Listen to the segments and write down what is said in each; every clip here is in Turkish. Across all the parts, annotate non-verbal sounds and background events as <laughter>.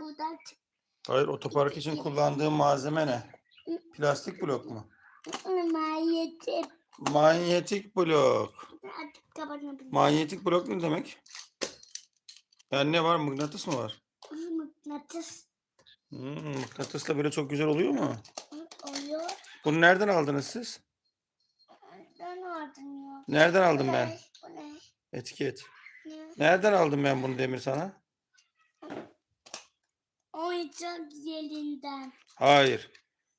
Buradan çık. Hayır otopark için kullandığım malzeme ne? Plastik blok mu? Maliyeti. Manyetik blok. Artık. Manyetik blok ne demek? Yani ne var? Mıknatıs mı var? Mıknatıs Hmm, mıknatısla böyle çok güzel oluyor mu? oluyor. Bunu nereden aldınız siz? Ben aldım ya. Nereden Bu aldım ne? ben? Bu ne? Etiket. Ne? Nereden aldım ben bunu Demir sana? Oyuncak yerinden. Hayır.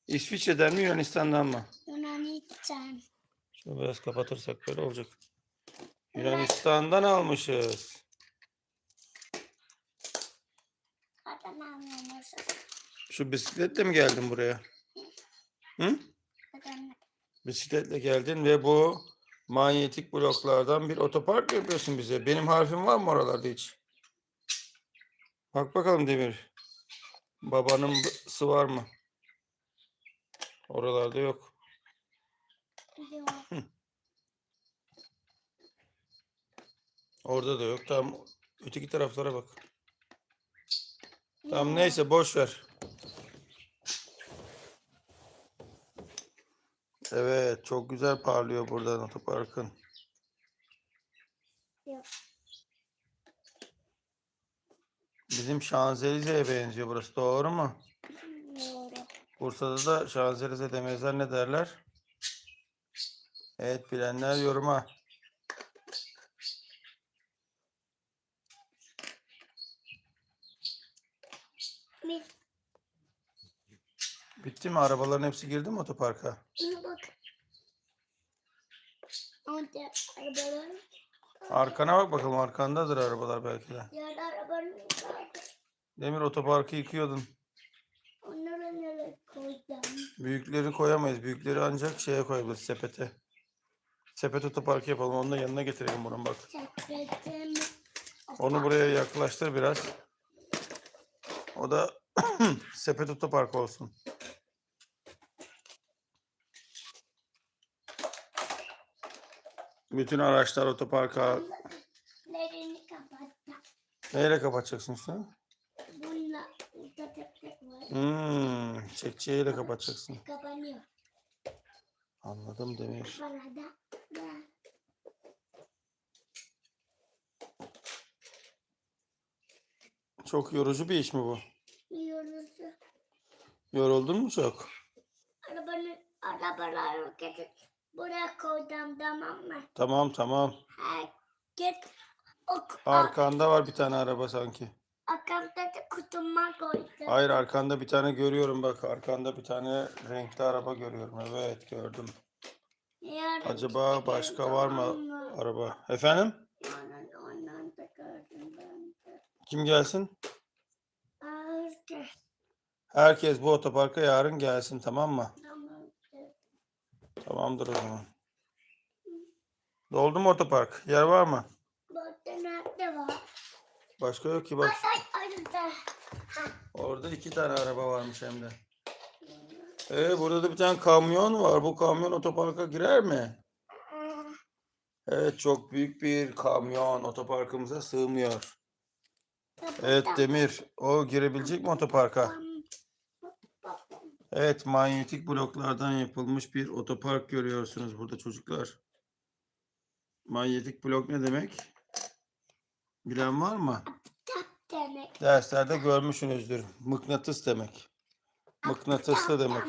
İsviçre'den mi Yunanistan'dan mı? Yunanistan. Şunu biraz kapatırsak böyle olacak. Yunanistan'dan almışız. Zaten anlamışız. Şu bisikletle mi geldin buraya? Hı? Bisikletle geldin ve bu manyetik bloklardan bir otopark yapıyorsun bize. Benim harfim var mı oralarda hiç? Bak bakalım Demir. Babanın bısı var mı? Oralarda yok. Orada da yok. Tamam. Öteki taraflara bak. Tamam neyse boş ver. Evet çok güzel parlıyor buradan otoparkın. Yok. Bizim Şanzelize'ye benziyor burası doğru mu? Doğru. Bursa'da da Şanzelize demezler ne derler? Evet bilenler yoruma. Bitti mi? Arabaların hepsi girdi mi otoparka? bak. Orada arabalar. Arkana bak bakalım arkandadır arabalar belki de. Diğer arabanın. Demir otoparkı yıkıyordun. Onları nereye koydum? Büyükleri koyamayız. Büyükleri ancak şeye koyabiliriz sepete. Sepet otoparkı yapalım. Onu da yanına getirelim bunun bak. Sepetimi. Onu buraya yaklaştır biraz. O da <clears throat> sepet otopark olsun. Bütün araçlar otoparka. Lerini kapattım. Neyle kapatacaksın üstünü? Bununla burada tek tek var. Hmm, çekçeyle kapatacaksın. Kapanıyor. Anladım Demir. Bana da da. Çok yorucu bir iş mi bu? Yiyoruz. Yoruldun mu çok? Arabanın arabalar roketi buraya koydum tamam mı? Tamam tamam. Herkes ok Arkanda var bir tane araba sanki. akamdaki kutuma koydum. Hayır arkanda bir tane görüyorum bak. Arkanda bir tane renkli araba görüyorum. Evet gördüm. Yarın Acaba başka var mı araba? Efendim? Yarın ondan da gördüm ben de. Kim gelsin? Herkes Herkes bu otoparka yarın gelsin tamam mı? Tamam. Tamamdır o zaman. Doldu mu otopark? Yer var mı? Burada nerede var? Başka yok ki bak. Ay ay ay. Orada iki tane araba varmış hem de. Ee, burada da bir tane kamyon var. Bu kamyon otoparka girer mi? Evet çok büyük bir kamyon otoparkımıza sığmıyor. Evet Demir. O girebilecek mi otoparka? Evet manyetik bloklardan yapılmış bir otopark görüyorsunuz burada çocuklar. Manyetik blok ne demek? Bilen var mı? demek. Derslerde görmüşsünüzdür. Mıknatıs demek. Mıknatıslı demek.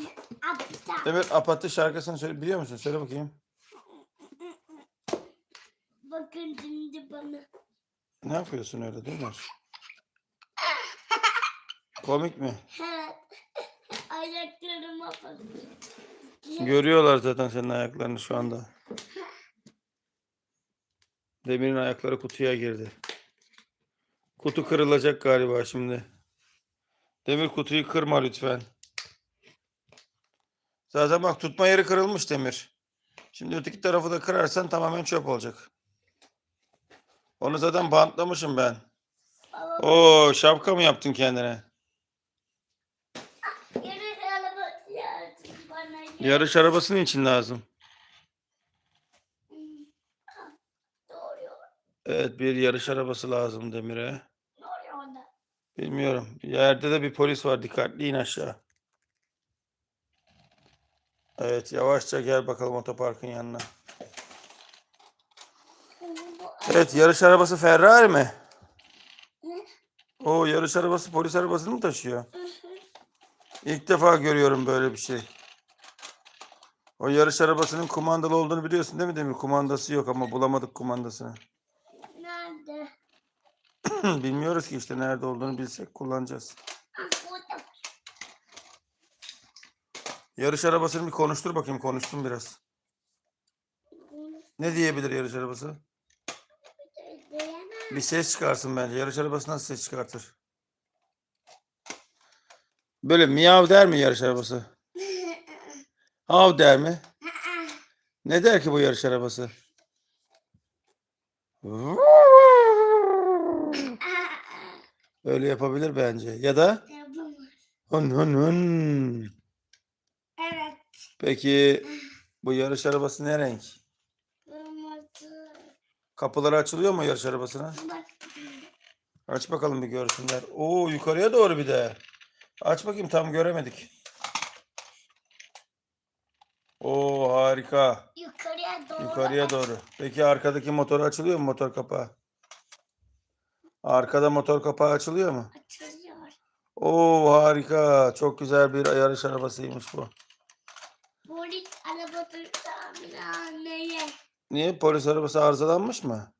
Aptal. Demir Apatı şarkısını söyle biliyor musun? Söyle bakayım. Bakın şimdi bana. Ne yapıyorsun öyle Demir? Komik mi? Evet. Ayaklarıma bakın. Görüyorlar zaten senin ayaklarını şu anda. Demir'in ayakları kutuya girdi. Kutu kırılacak galiba şimdi. Demir kutuyu kırma lütfen. Zaten bak tutma yeri kırılmış Demir. Şimdi öteki tarafı da kırarsan tamamen çöp olacak. Onu zaten bantlamışım ben. Oo şapka mı yaptın kendine? yarış arabası lazım bana. Yarış arabasının için lazım. Evet bir yarış arabası lazım Demir'e. Bilmiyorum. Yerde de bir polis var. Dikkatli in aşağı. Evet yavaşça gel bakalım otoparkın yanına. Evet yarış arabası Ferrari mi? O yarış arabası polis arabasını mı taşıyor? İlk defa görüyorum böyle bir şey. O yarış arabasının kumandalı olduğunu biliyorsun değil mi Demir? Kumandası yok ama bulamadık kumandasını. nerede? <clears throat> Bilmiyoruz ki işte nerede olduğunu bilsek kullanacağız. Yarış arabasını bir konuştur bakayım konuşsun biraz. Ne diyebilir yarış arabası? Bir ses çıkarsın bence. Yarış arabası nasıl ses çıkartır? Böyle miyav der mi yarış arabası? Hav der mi? Ne der ki bu yarış arabası? Öyle yapabilir bence. Ya da hın hın hın. Evet. Peki bu yarış arabası ne renk? Kapıları açılıyor mu yarış arabasına? Aç bakalım bir görsünler. Oo yukarıya doğru bir de. Aç bakayım tam göremedik. Oo harika. Yukarıya doğru. Yukarıya doğru. Peki arkadaki motor açılıyor mu motor kapağı? Arkada motor kapağı açılıyor mu? Açılıyor. Oo harika. Çok güzel bir yarış arabasıymış bu. Polis arabası tamirhaneye. Niye? Polis arabası arızalanmış mı?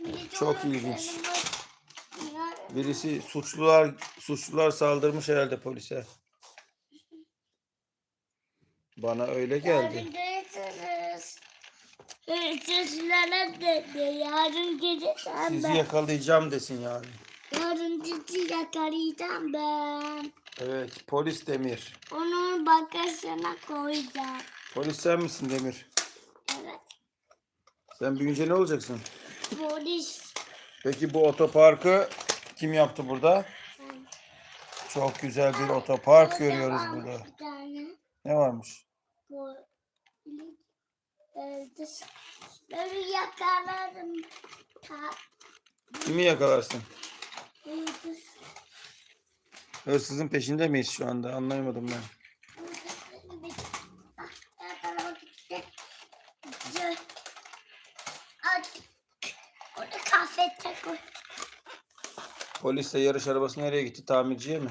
De Çok ilginç. Birisi suçlular suçlular saldırmış herhalde polise. Bana öyle geldi. Yarın görüşürüz. Hırsızlara dedi. Yarın geleceğim Sizi ben. yakalayacağım desin yani. Yarın sizi yakalayacağım ben. Evet, polis Demir. Onun bagajına koyacağım. Polis sen misin Demir? Evet. Sen büyüyünce ne olacaksın? Polis. Peki bu otoparkı kim yaptı burada? Çok güzel bir otopark görüyoruz burada. Bir tane. Ne varmış? Dış- Böyle yakalarım. Kimi yakalarsın? dış- Hırsızın peşinde miyiz şu anda? Anlayamadım ben. bir- Ah, yakalamak At. Koy. Polisle yarış arabası nereye gitti? Tamirciye mi?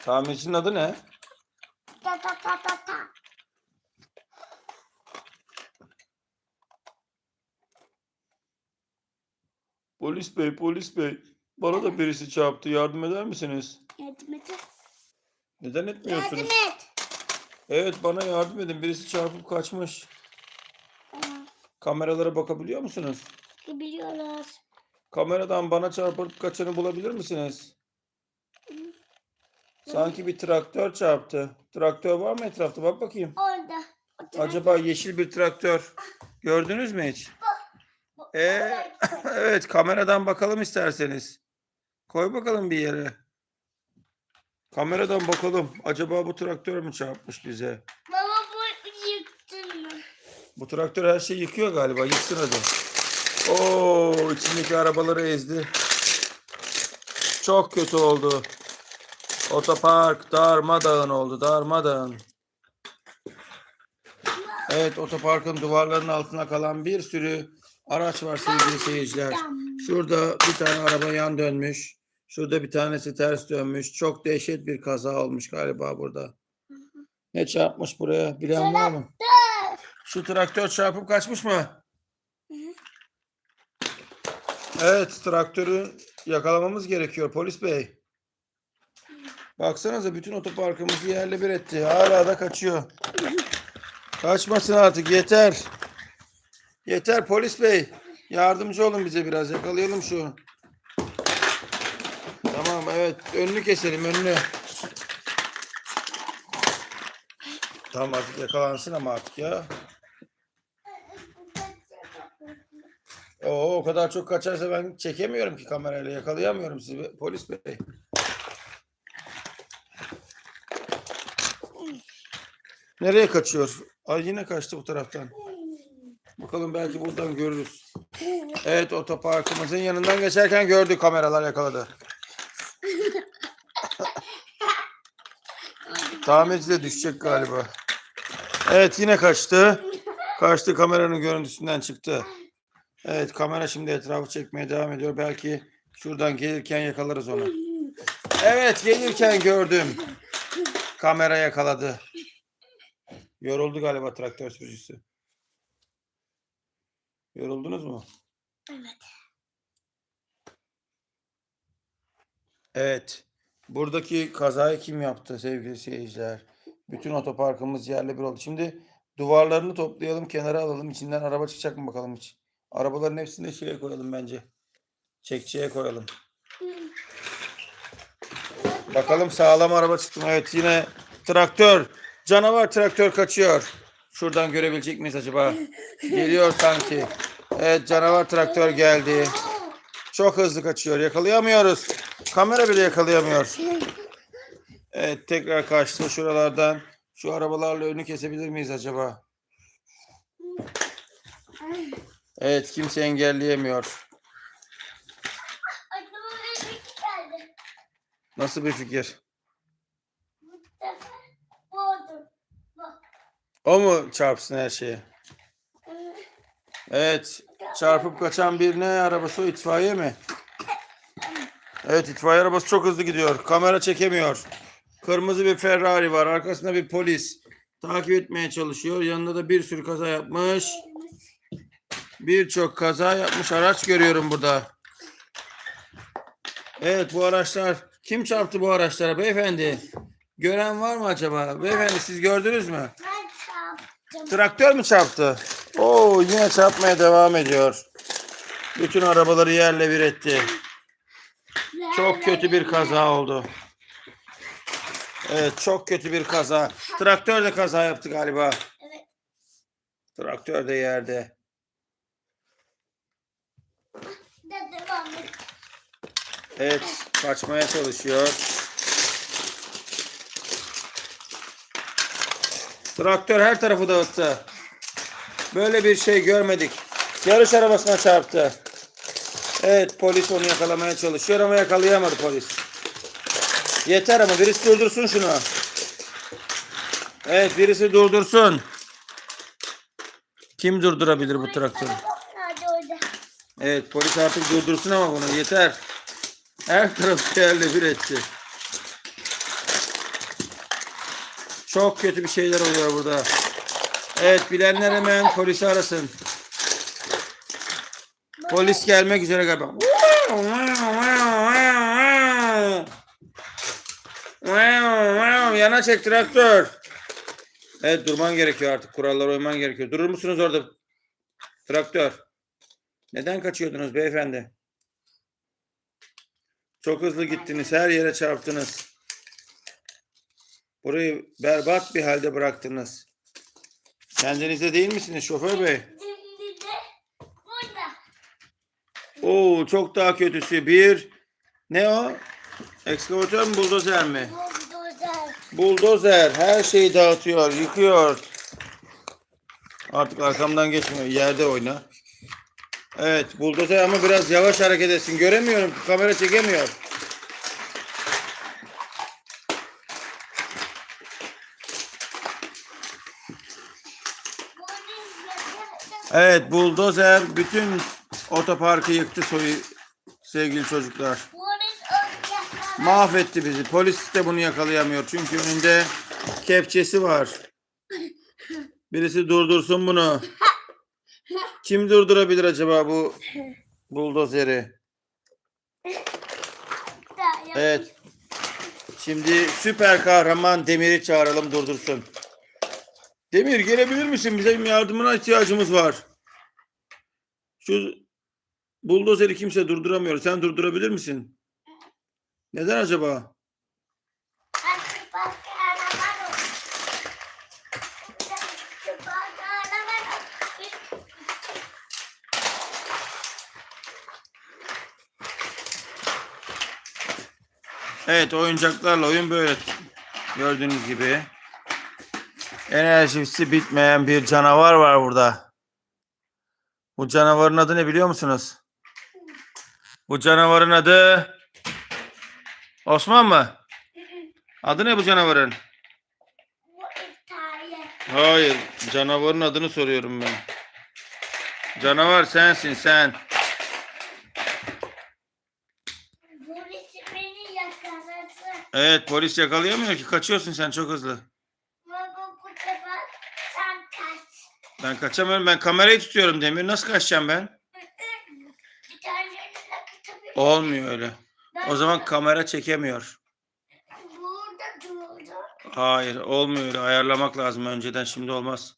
Tamircinin adı ne? Polis bey, polis bey. Bana da birisi çarptı. Yardım eder misiniz? Yardım et. Neden etmiyorsunuz? Yardım et. Evet bana yardım edin. Birisi çarpıp kaçmış. Tamam. Kameralara bakabiliyor musunuz? Biliyoruz. Kameradan bana çarpıp kaçanı bulabilir misiniz? Sanki bir traktör çarptı. Traktör var mı etrafta? Bak bakayım. Orada. Acaba yeşil bir traktör gördünüz mü hiç? Ee, <laughs> evet kameradan bakalım isterseniz. Koy bakalım bir yere. Kameradan bakalım. Acaba bu traktör mü çarpmış bize? Baba bu yıktın mı? Bu traktör her şeyi yıkıyor galiba. Yıksın hadi. Oo, içindeki arabaları ezdi. Çok kötü oldu. Otopark darmadağın oldu. Darmadağın. Evet otoparkın duvarlarının altına kalan bir sürü araç var sevgili seyirciler. Şurada bir tane araba yan dönmüş. Şurada bir tanesi ters dönmüş. Çok dehşet bir kaza olmuş galiba burada. Ne çarpmış buraya? Bilen var mı? Şu traktör çarpıp kaçmış mı? Evet, traktörü yakalamamız gerekiyor polis bey. Baksanıza bütün otoparkımızı yerle bir etti. Hala da kaçıyor. Kaçmasın artık yeter. Yeter polis bey. Yardımcı olun bize biraz. Yakalayalım şu. Tamam evet. Önünü keselim önünü. Tamam artık yakalansın ama artık ya. Oo, o kadar çok kaçarsa ben çekemiyorum ki kamerayla yakalayamıyorum sizi polis bey. Nereye kaçıyor? Ay yine kaçtı bu taraftan. Bakalım belki buradan görürüz. Evet otoparkımızın yanından geçerken gördük kameralar yakaladı. Tamirci de düşecek galiba. Evet yine kaçtı. Kaçtı kameranın görüntüsünden çıktı. Evet kamera şimdi etrafı çekmeye devam ediyor. Belki şuradan gelirken yakalarız onu. Evet gelirken gördüm. Kamera yakaladı. Yoruldu galiba traktör sürücüsü. Yoruldunuz mu? Evet. Evet. Buradaki kazayı kim yaptı sevgili seyirciler? Bütün otoparkımız yerle bir oldu. Şimdi duvarlarını toplayalım, kenara alalım. İçinden araba çıkacak mı bakalım hiç. Arabaların hepsini de şeye koyalım bence. Çekçeye koyalım. Bakalım sağlam araba çıktı mı? Evet yine traktör. Canavar traktör kaçıyor. Şuradan görebilecek miyiz acaba? Geliyor sanki. Evet canavar traktör geldi. Çok hızlı kaçıyor. Yakalayamıyoruz. Kamera bile yakalayamıyor. Evet tekrar kaçtı şuralardan. Şu arabalarla önü kesebilir miyiz acaba? Evet kimse engelleyemiyor. Nasıl bir fikir? O mu çarpsın her şeye? Evet. Çarpıp kaçan bir ne arabası o itfaiye mi? Evet itfaiye arabası çok hızlı gidiyor. Kamera çekemiyor. Kırmızı bir Ferrari var. Arkasında bir polis. Takip etmeye çalışıyor. Yanında da bir sürü kaza yapmış. Birçok kaza yapmış araç görüyorum burada. Evet bu araçlar kim çarptı bu araçlara beyefendi? Gören var mı acaba? Beyefendi siz gördünüz mü? Ben çarptım. Traktör mü çarptı? Oo yine çarpmaya devam ediyor. Bütün arabaları yerle bir etti. Çok kötü bir kaza oldu. Evet çok kötü bir kaza. Traktör de kaza yaptı galiba. Evet. Traktör de yerde. Evet kaçmaya çalışıyor. Traktör her tarafı dağıttı. Böyle bir şey görmedik. Yarış arabasına çarptı. Evet polis onu yakalamaya çalışıyor ama yakalayamadı polis. Yeter ama birisi durdursun şunu. Evet birisi durdursun. Kim durdurabilir bu traktörü? Evet polis artık durdursun ama bunu yeter. Her tarafı yerle bir etti. Çok kötü bir şeyler oluyor burada. Evet bilenler hemen polisi arasın. Polis gelmek üzere galiba. Yana çek traktör. Evet durman gerekiyor artık. Kurallara uyman gerekiyor. Durur musunuz orada? Traktör. Neden kaçıyordunuz beyefendi? Çok hızlı gittiniz. Her yere çarptınız. Burayı berbat bir halde bıraktınız. Kendinizde değil misiniz şoför bey? Şimdi de burada. Oo çok daha kötüsü. Bir ne o? Ekskavatör mü buldozer mi? Buldozer. Buldozer her şeyi dağıtıyor, yıkıyor. Artık arkamdan geçmiyor. Yerde oyna. Evet buldozer ama biraz yavaş hareket etsin. Göremiyorum. Kamera çekemiyor. Evet buldozer bütün otoparkı yıktı soyu sevgili çocuklar. Mahvetti bizi. Polis de bunu yakalayamıyor. Çünkü önünde kepçesi var. Birisi durdursun bunu. Kim durdurabilir acaba bu buldozeri? Evet. Şimdi süper kahraman Demir'i çağıralım durdursun. Demir gelebilir misin? Bizim yardımına ihtiyacımız var. Şu buldozeri kimse durduramıyor. Sen durdurabilir misin? Neden acaba? Evet oyuncaklarla oyun böyle. Gördüğünüz gibi. Enerjisi bitmeyen bir canavar var burada. Bu canavarın adı ne biliyor musunuz? Bu canavarın adı Osman mı? Adı ne bu canavarın? Hayır, canavarın adını soruyorum ben. Canavar sensin sen. Polis beni yakalasın. Evet, polis yakalayamıyor ki. Kaçıyorsun sen çok hızlı. Baba bu sefer sen kaç. Ben kaçamıyorum. Ben kamerayı tutuyorum Demir. Nasıl kaçacağım ben? Olmuyor öyle. O zaman kamera çekemiyor. Hayır, olmuyor öyle. Ayarlamak lazım önceden. Şimdi olmaz.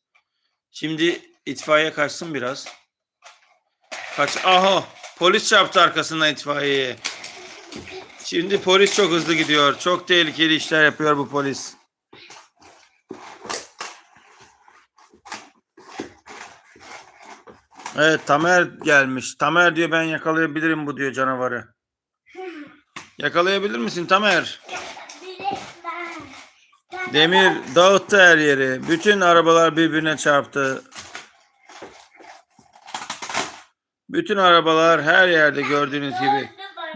Şimdi itfaiye kaçsın biraz. Kaç. Aha! Polis çarptı arkasından itfaiyeye. Şimdi polis çok hızlı gidiyor. Çok tehlikeli işler yapıyor bu polis. Evet Tamer gelmiş. Tamer diyor ben yakalayabilirim bu diyor canavarı. Yakalayabilir misin Tamer? Demir dağıttı her yeri. Bütün arabalar birbirine çarptı. Bütün arabalar her yerde gördüğünüz gibi.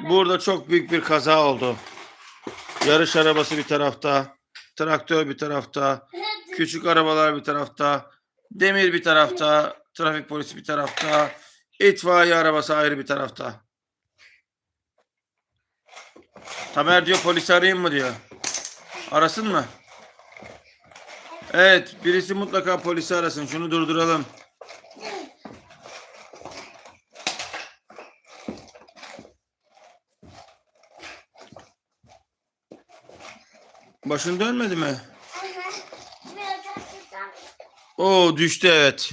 Burada çok büyük bir kaza oldu. Yarış arabası bir tarafta, traktör bir tarafta, küçük arabalar bir tarafta, demir bir tarafta, trafik polisi bir tarafta, itfaiye arabası ayrı bir tarafta. Tamer diyor polisi arayayım mı diyor. Arasın mı? Evet, birisi mutlaka polisi arasın. Şunu durduralım. Başın dönmedi mi? Oo düştü evet.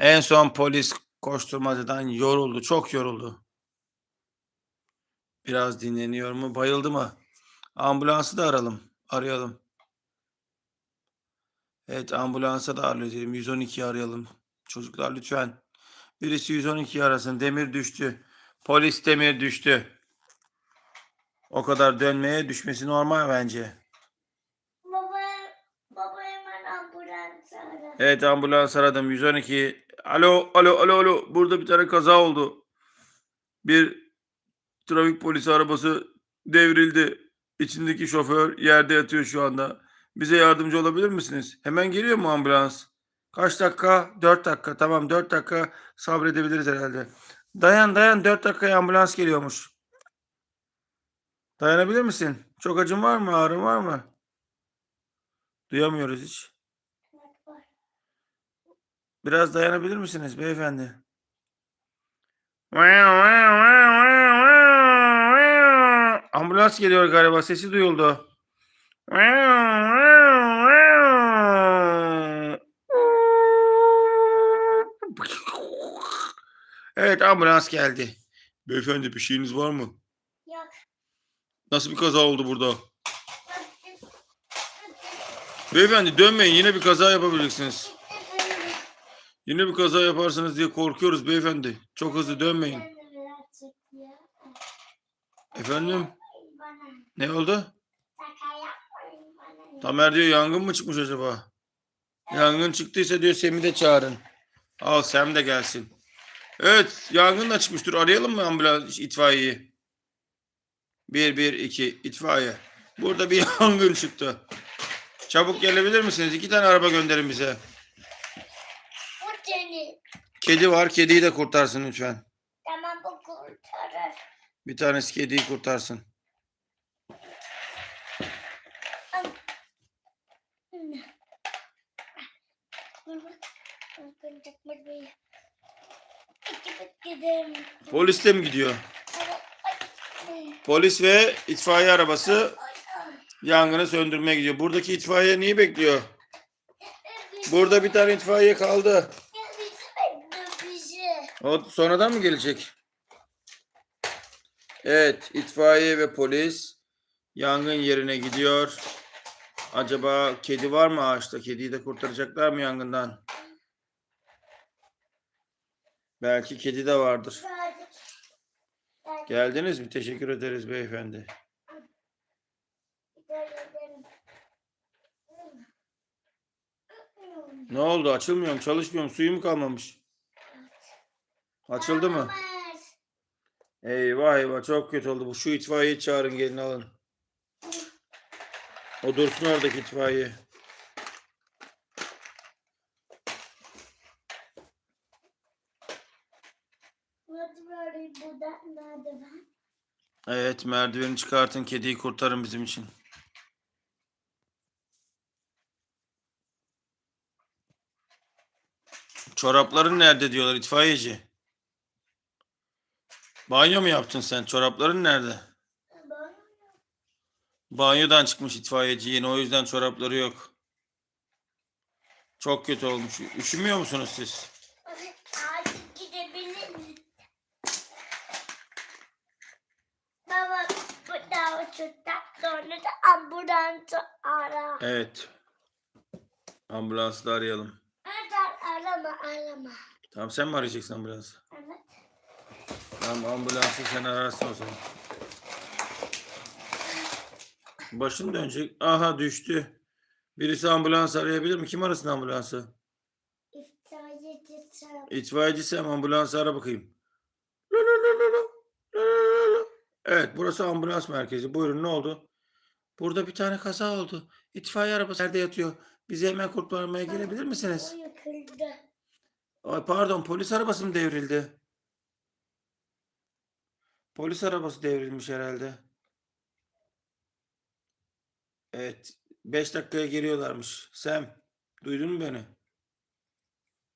En son polis koşturmacadan yoruldu. Çok yoruldu. Biraz dinleniyor mu? Bayıldı mı? Ambulansı da aralım. Arayalım. Evet ambulansa da arayalım. 112 arayalım. Çocuklar lütfen. Birisi 112 arasın. Demir düştü. Polis demir düştü. O kadar dönmeye düşmesi normal bence. Baba, baba hemen ambulans ara. Evet ambulans aradım 112. Alo alo alo alo burada bir tane kaza oldu. Bir trafik polisi arabası devrildi. İçindeki şoför yerde yatıyor şu anda. Bize yardımcı olabilir misiniz? Hemen geliyor mu ambulans? Kaç dakika? 4 dakika. Tamam 4 dakika sabredebiliriz herhalde. Dayan dayan 4 dakikaya ambulans geliyormuş. Dayanabilir misin? Çok acın var mı? Ağrın var mı? Duyamıyoruz hiç. Biraz dayanabilir misiniz beyefendi? Ambulans geliyor galiba. Sesi duyuldu. Evet ambulans geldi. Beyefendi bir şeyiniz var mı? Yok. Nasıl bir kaza oldu burada? Beyefendi dönmeyin yine bir kaza yapabilirsiniz. Yine bir kaza yaparsınız diye korkuyoruz beyefendi. Çok hızlı dönmeyin. Efendim ne oldu? Tamer diyor yangın mı çıkmış acaba? Yangın çıktıysa diyor Sem'i de çağırın. Al Sem de gelsin. Evet yangın da çıkmıştır. Arayalım mı ambulans itfaiyeyi? 1 1 2 itfaiye. Burada bir <laughs> yangın çıktı. Çabuk gelebilir misiniz? İki tane araba gönderin bize. Seni. Kedi var. Kediyi de kurtarsın lütfen. Tamam bu kurtarır. Bir tanesi kediyi kurtarsın. Polis de mi gidiyor? Polis ve itfaiye arabası yangını söndürmeye gidiyor. Buradaki itfaiye neyi bekliyor? Burada bir tane itfaiye kaldı. O sonradan mı gelecek? Evet, itfaiye ve polis yangın yerine gidiyor. Acaba kedi var mı ağaçta? Kediyi de kurtaracaklar mı yangından? Belki kedi de vardır. Geldiniz mi? Teşekkür ederiz beyefendi. Ne oldu? Açılmıyor mu? Çalışmıyor mu? Suyu mu kalmamış? Açıldı mı? Eyvah eyvah çok kötü oldu bu. Şu itfaiyeyi çağırın gelin alın. O dursun oradaki itfaiye. Evet merdiveni çıkartın kediyi kurtarın bizim için. Çorapların nerede diyorlar itfaiyeci. Banyo mu yaptın sen? Çorapların nerede? Banyodan çıkmış itfaiyeci yine o yüzden çorapları yok. Çok kötü olmuş. Üşümüyor musunuz siz? artık gidebilir miyim? Baba bu da uçurttan sonra da ambulansı ara. Evet. Ambulansı da arayalım. Arama arama. Tamam sen mi arayacaksın ambulansı? Evet. Tamam ambulansı sen ararsın o zaman. Başın dönecek. Aha düştü. Birisi ambulans arayabilir mi? Kim arasın ambulansı? İtfaiyeci sen ambulansı ara bakayım. Evet burası ambulans merkezi. Buyurun ne oldu? Burada bir tane kaza oldu. İtfaiye arabası nerede yatıyor? Bizi hemen kurtarmaya gelebilir misiniz? Ay pardon polis arabası mı devrildi? Polis arabası devrilmiş herhalde. Evet. 5 dakikaya geliyorlarmış. Sam, duydun mu beni?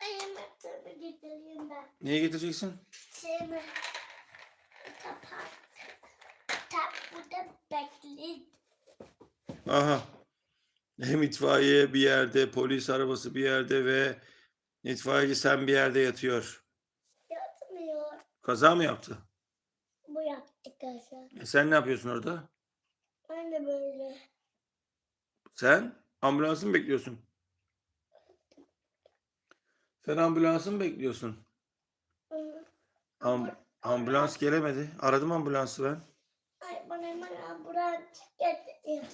Ayımatımı getireyim ben. Niye getireceksin? Şeyimi kapat. Tak burada bekle. Aha. Hem itfaiye bir yerde, polis arabası bir yerde ve itfaiyeci sen bir yerde yatıyor. Yatmıyor. Kaza mı yaptı? Kasa. E sen ne yapıyorsun orada? Ben de böyle. Sen ambulansı mı bekliyorsun? Sen ambulansı mı bekliyorsun? Hı. Am- ambulans gelemedi. Aradım ambulansı ben. Ay bana hemen ambulans getir.